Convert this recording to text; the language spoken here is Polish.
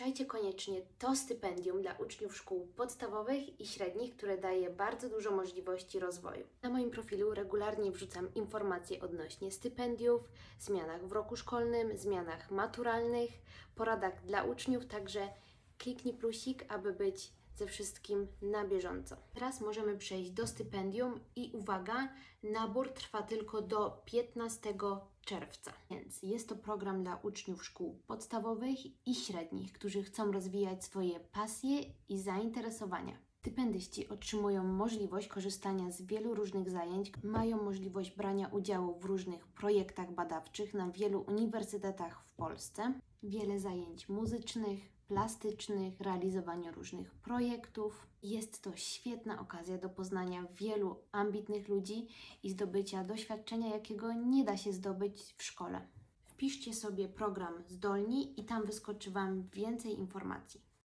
Sprawdzajcie koniecznie to stypendium dla uczniów szkół podstawowych i średnich, które daje bardzo dużo możliwości rozwoju. Na moim profilu regularnie wrzucam informacje odnośnie stypendiów, zmianach w roku szkolnym, zmianach maturalnych, poradach dla uczniów, także kliknij plusik, aby być ze wszystkim na bieżąco. Teraz możemy przejść do stypendium i uwaga, nabór trwa tylko do 15 czerwca. Więc jest to program dla uczniów szkół podstawowych i średnich, którzy chcą rozwijać swoje pasje i zainteresowania. Stypendyści otrzymują możliwość korzystania z wielu różnych zajęć, mają możliwość brania udziału w różnych projektach badawczych na wielu uniwersytetach w Polsce, wiele zajęć muzycznych, plastycznych, realizowania różnych projektów. Jest to świetna okazja do poznania wielu ambitnych ludzi i zdobycia doświadczenia, jakiego nie da się zdobyć w szkole. Wpiszcie sobie program Zdolni i tam wyskoczy Wam więcej informacji.